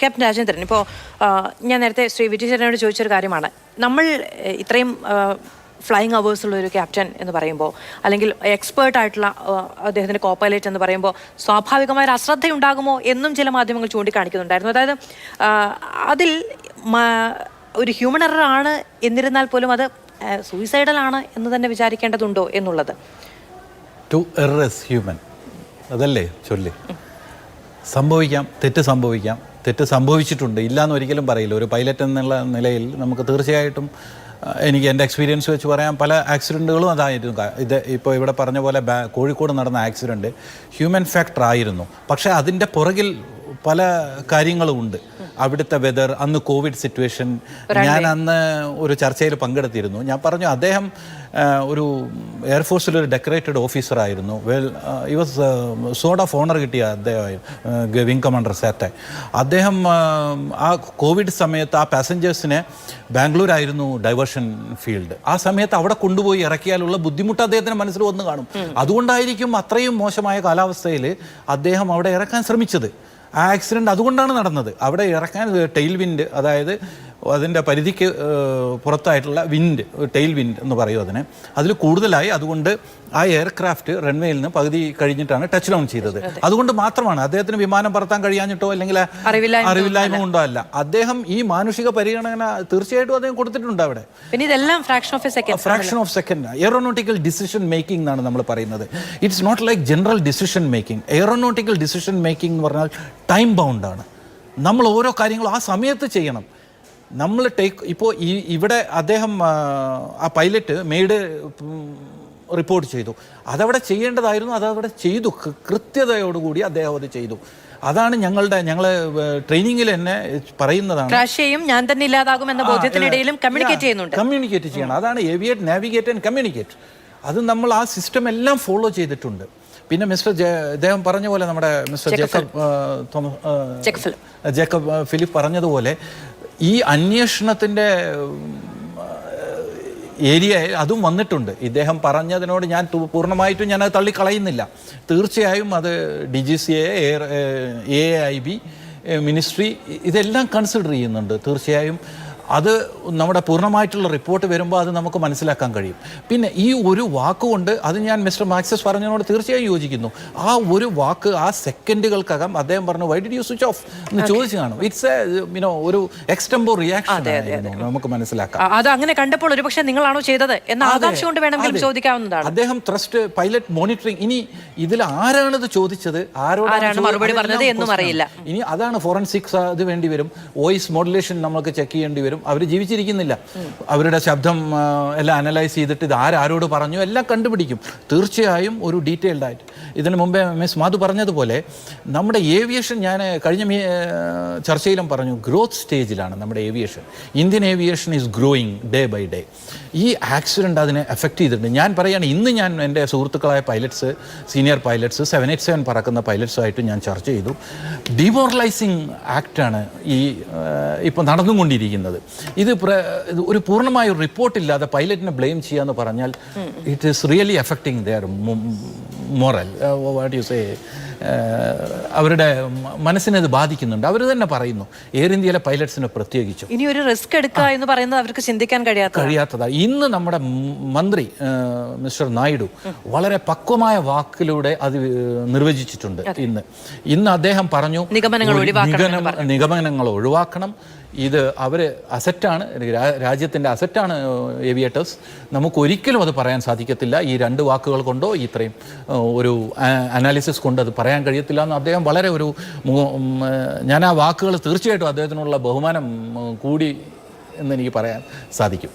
Captain Rajendran. ഇപ്പോൾ ഞാൻ നേരത്തെ ശ്രീ വിജയചരനോട് ചോദിച്ചൊരു കാര്യമാണ്. നമ്മൾ ഇത്രയും ഫ്ലൈയിങ് അവേഴ്സ് ഉള്ള ഒരു ക്യാപ്റ്റൻ എന്ന് പറയുമ്പോൾ അല്ലെങ്കിൽ എക്സ്പേർട്ട് ആയിട്ടുള്ള അദ്ദേഹത്തിന്റെ കോപ്പൈലറ്റ് എന്ന് പറയുമ്പോൾ സ്വാഭാവികമായ ഒരു അശ്രദ്ധ ഉണ്ടാകുമോ എന്നും ചില മാധ്യമങ്ങൾ ചൂണ്ടിക്കാണിക്കുന്നുണ്ടായിരുന്നു. അതായത് അതിൽ ഒരു ഹ്യൂമൻ എററാണ് എന്നിരുന്നാൽ പോലും അത് സൂയിസൈഡൽ ആണ് എന്ന് തന്നെ വിചാരിക്കേണ്ടതുണ്ടോ എന്നുള്ളത്? ടു ഹ്യൂമൻ അതല്ലേ ചൊല്ലി? സംഭവിക്കാം തെറ്റ് സംഭവിക്കാം തെറ്റ് സംഭവിച്ചിട്ടുണ്ട്. ഇല്ലയെന്ന് ഒരിക്കലും പറയില്ല. ഒരു പൈലറ്റ് എന്നുള്ള നിലയിൽ നമുക്ക് തീർച്ചയായിട്ടും എനിക്ക് എന്റെ എക്സ്പീരിയൻസ് വെച്ച് പറയാം. പല ആക്സിഡന്റുകളും അതായിരുന്നു. ഇത് ഇപ്പോൾ ഇവിടെ പറഞ്ഞ പോലെ കോഴിക്കോട് നടന്ന ആക്സിഡന്റ് ഹ്യൂമൻ ഫാക്ടർ ആയിരുന്നു. പക്ഷേ അതിന്റെ പുറകിൽ പല കാര്യങ്ങളും ഉണ്ട് അവിടുത്തെ വെതർ അന്ന് കോവിഡ് സിറ്റുവേഷൻ ഞാൻ അന്ന് ഒരു ചർച്ചയിൽ പങ്കെടുത്തിരുന്നു. ഞാൻ പറഞ്ഞു അദ്ദേഹം ഒരു എയർഫോഴ്സിൽ ഒരു decorated ഓഫീസറായിരുന്നു well he was sword of honour കിട്ടിയ അദ്ദേഹം വിങ് കമാൻഡർ സാറ്റെ അദ്ദേഹം ആ, ആ കോവിഡ് സമയത്ത് ആ പാസഞ്ചേഴ്സിനെ ബാംഗ്ലൂരായിരുന്നു ഡൈവേർഷൻ ഫീൽഡ് ആ സമയത്ത് അവിടെ കൊണ്ടുപോയി ഇറക്കിയാലുള്ള ബുദ്ധിമുട്ട് അദ്ദേഹത്തിന് മനസ്സിൽ വന്ന് കാണും. അതുകൊണ്ടായിരിക്കും അത്രയും മോശമായ കാലാവസ്ഥയിൽ അദ്ദേഹം അവിടെ ഇറക്കാൻ ശ്രമിച്ചത്. ആക്സിഡന്റ് അതുകൊണ്ടാണ് നടന്നത്. അവിടെ ഇറക്കാൻ ടെയിൽ വിൻഡ് അതായത് അതിന്റെ പരിധിക്ക് പുറത്തായിട്ടുള്ള വിൻഡ് ടെയിൽ വിൻഡ് എന്ന് പറയും അതിനെ. അതിൽ കൂടുതലായി അതുകൊണ്ട് ആ എയർക്രാഫ്റ്റ് റൺവേയിൽ നിന്ന് പകുതി കഴിഞ്ഞിട്ടാണ് ടച്ച് ഡൗൺ ചെയ്തത്. അതുകൊണ്ട് മാത്രമാണ് അദ്ദേഹത്തിന് വിമാനം പറത്താൻ കഴിയാഞ്ഞിട്ടോ അല്ലെങ്കിൽ അറിവില്ലായ്മ ഉണ്ടോ കൊണ്ടോ അല്ല. അദ്ദേഹം ഈ മാനുഷിക പരിഗണന തീർച്ചയായിട്ടും അദ്ദേഹം കൊടുത്തിട്ടുണ്ട് അവിടെ. ഇതെല്ലാം fraction of second fraction of second aeronautical decision making എന്നാണ് നമ്മൾ പറയുന്നത്. It's not like general decision making aeronautical decision making എന്ന് പറഞ്ഞാൽ ടൈം ബൗണ്ടാണ് നമ്മൾ ഓരോ കാര്യങ്ങളും ആ സമയത്ത് ചെയ്യണം. നമ്മൾ ടേക്ക് ഇപ്പോൾ ഈ ഇവിടെ അദ്ദേഹം ആ, പൈലറ്റ് മെയ്ഡ് റിപ്പോർട്ട് ചെയ്തു. അതവിടെ ചെയ്യേണ്ടതായിരുന്നു അതവിടെ ചെയ്തു. കൃത്യതയോടുകൂടി അദ്ദേഹം അത് ചെയ്തു. അതാണ് ഞങ്ങളുടെ ഞങ്ങൾ ട്രെയിനിങ്ങിൽ തന്നെ പറയുന്നതാണ്. ക്രാഷ് ചെയ്യും ഞാൻ തന്നെ ഇല്ലാതാകും എന്ന ബോധ്യത്തിനിടയിലും കമ്മ്യൂണിക്കേറ്റ് ചെയ്യുന്നുണ്ട്. കമ്മ്യൂണിക്കേറ്റ് ചെയ്യണം. അതാണ് ഏവിയേറ്റ് നാവിഗേറ്റ് ആൻഡ് കമ്മ്യൂണിക്കേറ്റ് അത് നമ്മൾ ആ സിസ്റ്റം എല്ലാം ഫോളോ ചെയ്തിട്ടുണ്ട്. പിന്നെ മിസ്റ്റർ അദ്ദേഹം പറഞ്ഞ പോലെ നമ്മുടെ മിസ്റ്റർ ജേക്കബ് ജേക്കബ് ഫിലിപ്പ് പറഞ്ഞതുപോലെ ഈ അന്വേഷണത്തിന്റെ ഏരിയ അതും വന്നിട്ടുണ്ട്. ഇദ്ദേഹം പറഞ്ഞതിനോട് ഞാൻ പൂർണമായിട്ടും ഞാനത് തള്ളിക്കളയുന്നില്ല. തീർച്ചയായും അത് D G C A A I B ministry ഇതെല്ലാം കൺസിഡർ ചെയ്യുന്നുണ്ട്. തീർച്ചയായും അത് നമ്മുടെ പൂർണമായിട്ടുള്ള റിപ്പോർട്ട് വരുമ്പോൾ അത് നമുക്ക് മനസ്സിലാക്കാൻ കഴിയും. പിന്നെ ഈ ഒരു വാക്കുകൊണ്ട് അത് ഞാൻ മിസ്റ്റർ മാക്സസ് പറഞ്ഞതിനോട് തീർച്ചയായും യോജിക്കുന്നു. ആ ഒരു വാക്ക് ആ സെക്കൻഡുകൾക്കകം അദ്ദേഹം പറഞ്ഞു why did you switch off എന്ന് ചോദിച്ചു കാണും. ഇറ്റ്സ് എ യുനോ ഒരു എക്സ്റ്റംബോ റിയാക്ഷൻ നമുക്ക് മനസ്സിലാക്കാം. അത് അങ്ങനെ കണ്ടപ്പോൾ ഒരുപക്ഷെ നിങ്ങളാണോ ചെയ്തത് എന്ന ആകാംക്ഷ കൊണ്ട് വേണമെങ്കിലും ചോദിക്കാവുന്നതാണ്. അദ്ദേഹം ട്രസ്റ്റ് പൈലറ്റ് മോണിറ്ററിംഗ് ഇനി ഇതിൽ ആരാണിത് ചോദിച്ചത്? ആരോടാണ് മറുപടി പറഞ്ഞത് എന്നും അറിയില്ല. ഇനി അതാണ് ഫോറൻസിക്സ് അത് വേണ്ടി വരും. വോയിസ് മോഡുലേഷൻ നമുക്ക് ചെക്ക് ചെയ്യേണ്ടി വരും. അവർ ജീവിച്ചിരിക്കുന്നില്ല. അവരുടെ ശബ്ദം എല്ലാം അനലൈസ് ചെയ്തിട്ട് ഇത് ആരാരോട് പറഞ്ഞു എല്ലാം കണ്ടുപിടിക്കും. തീർച്ചയായും ഒരു ഡീറ്റെയിൽഡ് ആയിട്ട്. ഇതിന് മുമ്പേ മിസ് മാധു പറഞ്ഞതുപോലെ നമ്മുടെ ഏവിയേഷൻ ഞാൻ കഴിഞ്ഞ ചർച്ചയിലും പറഞ്ഞു ഗ്രോത്ത് സ്റ്റേജിലാണ് നമ്മുടെ aviation. Indian aviation is growing day by day ഈ ആക്സിഡന്റ് അതിനെ എഫക്റ്റ് ചെയ്തിട്ടുണ്ട്. ഞാൻ പറയുകയാണ് ഇന്ന് ഞാൻ എന്റെ സുഹൃത്തുക്കളായ pilots senior pilots seven eight seven പറക്കുന്ന പൈലറ്റ്സുമായിട്ട് ഞാൻ ചർച്ച ചെയ്തു. ഡിമോറലൈസിങ് ആക്റ്റാണ് ഈ ഇപ്പോൾ നടന്നുകൊണ്ടിരിക്കുന്നത്. ഇത് ഒരു പൂർണമായ ഒരു റിപ്പോർട്ടില്ലാതെ പൈലറ്റിനെ ബ്ലെയിം ചെയ്യാന്ന് പറഞ്ഞാൽ it is really affecting their morale what you say അവരുടെ മനസ്സിനെ അത് ബാധിക്കുന്നുണ്ട്. അവർ തന്നെ പറയുന്നു എയർ ഇന്ത്യയിലെ പൈലറ്റ്സിനെ പ്രത്യേകിച്ചു. ഇനി ഒരു റിസ്ക് എടുക്കുക എന്ന് പറയുന്നത് അവർക്ക് ചിന്തിക്കാൻ കഴിയാത്ത കഴിയാത്തതാണ് ഇന്ന് നമ്മുടെ മന്ത്രി മിസ്റ്റർ നായിഡു വളരെ പക്വമായ വാക്കിലൂടെ അത് നിർവചിച്ചിട്ടുണ്ട് ഇന്ന്. ഇന്ന് അദ്ദേഹം പറഞ്ഞു നിഗമനങ്ങൾ ഒഴിവാക്കണം ഇത് അവർ അസറ്റാണ് രാജ്യത്തിന്റെ അസറ്റാണ് ഏവിയേറ്റേഴ്സ് നമുക്ക് ഒരിക്കലും അത് പറയാൻ സാധിക്കത്തില്ല. ഈ രണ്ട് വാക്കുകൾ കൊണ്ടോ ഇത്രയും ഒരു അനാലിസിസ് കൊണ്ടോ അത് പറയാൻ കഴിയത്തില്ല എന്ന് അദ്ദേഹം വളരെ ഒരു ഞാൻ ആ വാക്കുകൾ തീർച്ചയായിട്ടും അദ്ദേഹത്തിനുള്ള ബഹുമാനം കൂടി എന്ന് എനിക്ക് പറയാൻ സാധിക്കും.